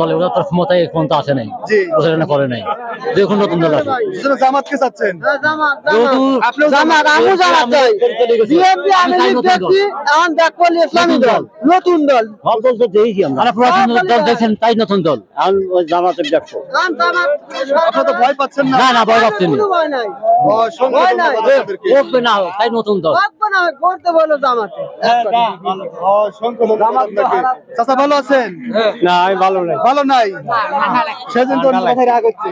দলে ওরা তার ক্ষমতায় এখন তো আসে নাই। প্রচারণা করে নাই। দেখুন নতুন দল আছে জামাতকে চাচ্ছেন? জামাত আমু জামাত বিএনপি আমি দেখছি এখন দেখব ইসলামী দল নতুন দল। সব দল তো দেখি আমরা। পুরাতন দল দেখছেন তাই নতুন দল। এখন জামাতের দেখছ আপনারা তো ভয় পাচ্ছেন না। না না ভয় পাচ্ছি না। ভয় নাই। না তাই নতুন দল। না করতে বলো জামাতে। চাচা ভালো আছেন? না আমি ভালো নাই। ভালো নাই? সেদিন তো কথায় রাগ হচ্ছে।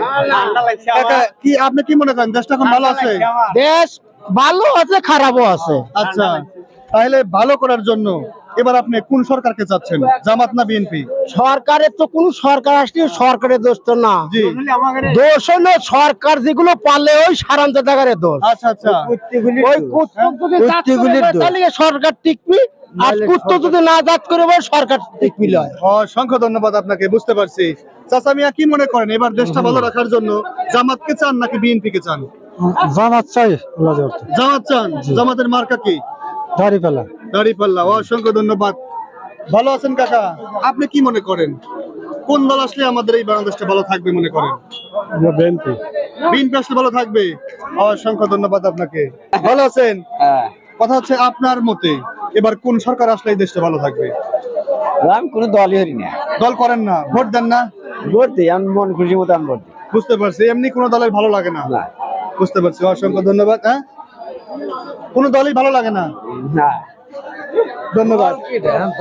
কি আপনি কি মনে করেন দেশটা এখন ভালো আছে? দেশ ভালো আছে খারাপও আছে। আচ্ছা তাহলে ভালো করার জন্য এবার আপনি কোন সরকারকে চাচ্ছেন? জামাত না বিএনপি সরকারের তো কোন সরকার আসলে সরকারের দোষ তো না। দোষ হলো সরকার যেগুলো পারলে ওই সারান্ত জায়গার দোষ। আচ্ছা আচ্ছা। ওই কুত্তিগুলির সরকার টিকবি? আর কুত্ত যদি না জাত করে সরকার টিকবি। লয় অসংখ্য ধন্যবাদ আপনাকে বুঝতে পারছি। চাচা মিয়া কি মনে করেন এবার দেশটা ভালো রাখার জন্য জামাতকে চান নাকি বিএনপি কে চান? জামাত চাই জামাত চান? জামাতের মার্কা কি? দাড়ি পেলা দাড়ি পাল্লা অসংখ্য ধন্যবাদ। ভালো আছেন কাকা? আপনি কি মনে করেন? কোন দল আসলে আমাদের এই বাংলাদেশটা ভালো থাকবে মনে করেন? বিএনপি। বিএনপি আসলে ভালো থাকবে? অসংখ্য ধন্যবাদ আপনাকে। ভালো আছেন? কথা হচ্ছে আপনার মতে এবার কোন সরকার আসলে এই দেশটা ভালো থাকবে? আমি কোনো দলই হরি না। দল করেন না। ভোট দেন না? ভোট দিই আমি মন খুশি মতো আমি ভোট দিই। বুঝতে পারছি। এমনি কোনো দলের ভালো লাগে না? না। বুঝতে পারছি। অসংখ্য ধন্যবাদ হ্যাঁ? কোনো দলই ভালো লাগে না? না। ধন্যবাদ।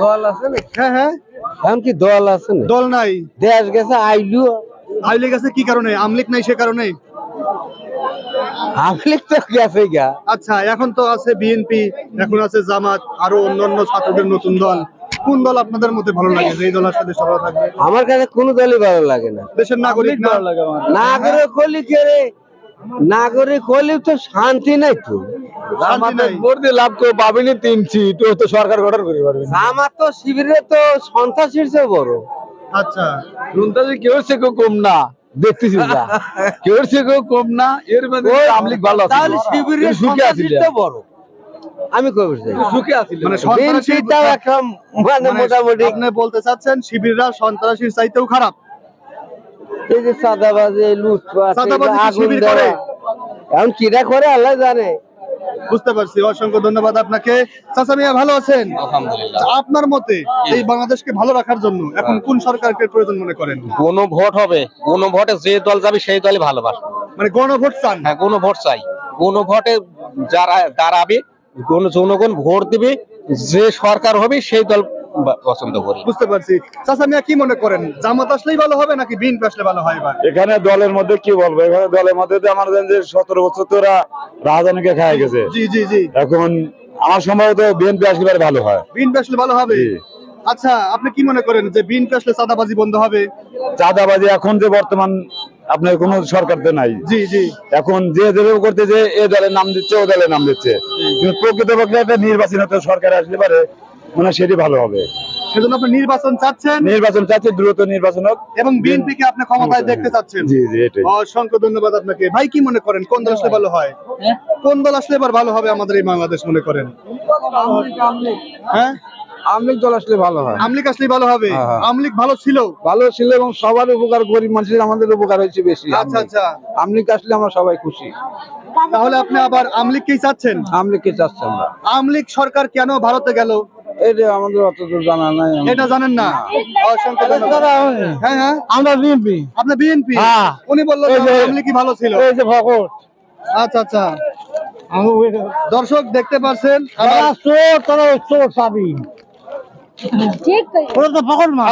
দল আছে না হ্যাঁ হ্যাঁ। এখন কি দল আছে না দল নাই। দেশ গেছে আইলু। আইলে গেছে কি কারণে? আমলিক নাই সে কারণে? আমলিক তো গেছে গা। আচ্ছা এখন তো আছে বিএনপি এখন আছে জামাত আরও অন্যান্য ছাত্রদের নতুন দল। কোন দল আপনাদের মধ্যে ভালো লাগে যে এই দল আসলে দেশটা থাকবে আমার কাছে কোন দলই ভালো লাগে না। দেশের নাগরিক না? নাগরিক হলি কে রে? নাগরিক হলি তো শান্তি নাই তো। ভোট দিয়ে লাভ তো পাবিনি তিন সিট তো সরকার গঠন করে পারবে আমার তো শিবিরে তো সন্ত্রাসীর চেয়ে বড়। আচ্ছা। সন্ত্রাসী কেউ সে কেউ কম না দেখতেছি যা কেউ সে কেউ কম না এর মধ্যে আমলিক ভালো আছে। তাহলে শিবিরের সন্ত্রাসীর তো বড়। আমি কই সুখে আছি মানে একটা মানে মানে মোটামুটি। আপনি বলতে চাচ্ছেন শিবিররা সন্ত্রাসীর চাইতেও খারাপ। এই যে সাদাবাজি লুটপাট আগুন দেওয়া এখন কিরা করে আল্লাহ জানে। বুঝতে পারছি। অসংখ্য ধন্যবাদ আপনাকে। চাচা মিয়া ভালো আছেন? আপনার মতে এই বাংলাদেশকে ভালো রাখার জন্য এখন কোন সরকারকে প্রয়োজন মনে করেন? কোন ভোট হবে। কোন ভোটে যে দল যাবে সেই দলই ভালোবাসে। মানে গণভোট চান? হ্যাঁ কোন ভোট চাই। কোন ভোটে যারা দাঁড়াবে কোন জনগণ ভোট দিবে যে সরকার হবে সেই দল পছন্দ করি বুঝতে পারছি। চাচা মিয়া কি মনে করেন? জামাত আসলেই ভালো হবে নাকি বিএনপি আসলে ভালো হয় এবার এখানে দলের মধ্যে কি বলব? এখানে দলের মধ্যে তো আমাদের যে সতেরো বছর তো ওরা রাজধানীকে খায় গেছে। জি জি জি। এখন আমার সম্ভবত বিএনপি আসলে ভালো হয়। বিএনপি আসলে ভালো হবে? আচ্ছা আপনি কি মনে করেন যে বিএনপি আসলে চাঁদাবাজি বন্ধ হবে? চাঁদাবাজি এখন যে বর্তমান আপনার কোন সরকার তো নাই। জি জি। এখন যে যেভাবে করতে যে এ দলের নাম দিচ্ছে ও দলের নাম দিচ্ছে। কিন্তু প্রকৃতপক্ষে একটা নির্বাচন হতে সরকার আসলে পারে। মানে সেটি ভালো হবে। সেজন্য আপনি নির্বাচন চাচ্ছেন? নির্বাচন চাচ্ছে দ্রুত নির্বাচন হোক। এবং বিএনপি কে আপনি ক্ষমতায় দেখতে চাচ্ছেন? জি জি এটাই। অসংখ্য ধন্যবাদ আপনাকে। ভাই কি মনে করেন? কোন দল আসলে ভালো হয়? কোন দল আসলে এবার ভালো হবে আমাদের এই বাংলাদেশ মনে করেন? হ্যাঁ? আমলিক দল আসলে ভালো হয়। আমলিক আসলে ভালো হবে? হ্যাঁ। আমলিক ভালো ছিল? ভালো ছিল এবং সবার উপকার গরিব মানুষের আমাদের উপকার হয়েছে বেশি। আচ্ছা আচ্ছা। আমলিক আসলে আমরা সবাই খুশি। তাহলে আপনি আবার আমলিককেই চাচ্ছেন? আমলিককে চাচ্ছি আমরা। আমলিক সরকার কেন ভারতে গেল? এটা আমাদের অত দূর জানা নাই এটা জানেন না? অসংখ্য হ্যাঁ হ্যাঁ। আমরা বিএনপি। আপনি বিএনপি? হ্যাঁ। উনি যে- ভালো ছিল। এই যে ভগত আচ্ছা আচ্ছা। দর্শক দেখতে পাচ্ছেন তো।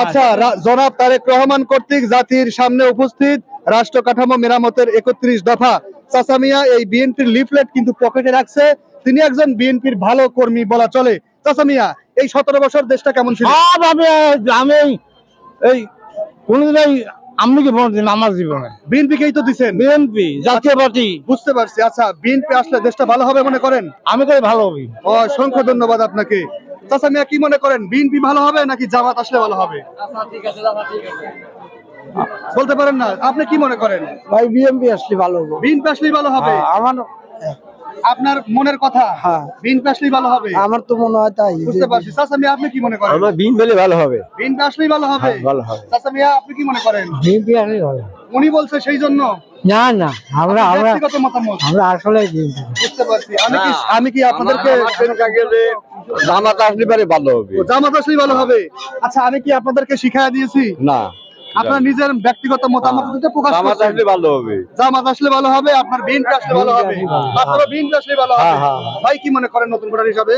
আচ্ছা জনাব তারেক রহমান কর্তৃক জাতির সামনে উপস্থিত রাষ্ট্র কাঠামো মেরামতের একত্রিশ দফা। চাচামিয়া এই বিএনপির লিফলেট কিন্তু পকেটে রাখছে। তিনি একজন বিএনপির ভালো কর্মী বলা চলে। চাচামিয়া এই সতেরো বছর দেশটা কেমন ছিল? আমি আমি এই কোনদিন আমলিকে ভোট দিন আমার জীবনে। বিএনপি কেই তো দিচ্ছেন বিএনপি জাতীয় পার্টি। বুঝতে পারছি। আচ্ছা বিএনপি আসলে দেশটা ভালো হবে মনে করেন? আমি তো ভালো হবি। অসংখ্য ধন্যবাদ আপনাকে। চাচা মিয়া কি মনে করেন? বিএনপি ভালো হবে নাকি জামাত আসলে ভালো হবে? বলতে পারেন না আপনি কি মনে করেন? ভাই বিএনপি আসলে ভালো হব। বিএনপি আসলেই ভালো হবে? আমার আপনার মনের কথা? হ্যাঁ। বিএনপি আসলেই ভালো হবে? আমার তো মনে হয় তাই বুঝতে পারছি। চাচা মিয়া আপনি কি মনে করেন? আমার বিন পেলে ভালো হবে। বিএনপি আসলেই ভালো হবে? ভালো হবে। চাচা মিয়া আপনি কি মনে করেন? বিএনপি আসলেই ভালো উনি বলছে সেই জন্য? না না আমরা আমরা ব্যক্তিগত মতামত? আমরা আসলে বুঝতে পারছি। আমি কি আমি কি আপনাদেরকে জামাত আসলে পারে ভালো হবে। জামাত আসলেই ভালো হবে? আচ্ছা আমি কি আপনাদেরকে শিখাই দিয়েছি? না। আপনার নিজের ব্যক্তিগত মতামত তো প্রকাশ জামাত। আসলে ভালো হবে। জামাত আসলে ভালো হবে আপনার বিএনপি আসলে ভালো হবে। আপনারা বিএনপি আসলে ভালো হবে। ভাই কি মনে করেন নতুন ভোটার হিসাবে?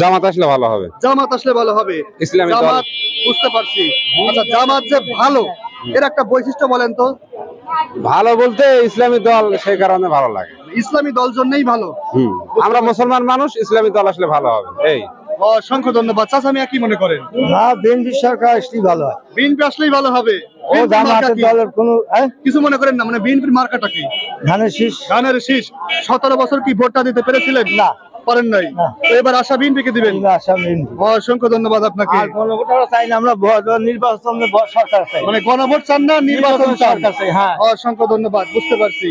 জামাত আসলে ভালো হবে। জামাত আসলে ভালো হবে। ইসলামী জামাত বুঝতে পারছি। আচ্ছা জামাত যে ভালো এর একটা বৈশিষ্ট্য বলেন তো। ভালো বলতে ইসলামী দল সেই কারণে ভালো লাগে। ইসলামী দল জন্যই ভালো। আমরা মুসলমান মানুষ ইসলামী দল আসলে ভালো হবে। এই। অসংখ্য ধন্যবাদ। চাচা মিয়া কি মনে করেন? না বিএনপি সরকার আসলেই ভালো হয়। বিএনপি আসলেই ভালো হবে। ও জামাতের দলের কোনো হ্যাঁ? কিছু মনে করেন না মানে বিএনপির মার্কাটা কি? ধানের শীষ। ধানের শীষ। সতেরো বছর কি ভোটটা দিতে পেরেছিলেন? না। পারেন নাই। তো এবার আশা বিএনপিকে দিবেন? অসংখ্য ধন্যবাদ আপনাকে। আর চাই না আমরা ভোট সরকার চাই। মানে গণভোট চান না নির্বাচন সরকার চাই হ্যাঁ। অসংখ্য ধন্যবাদ বুঝতে পারছি।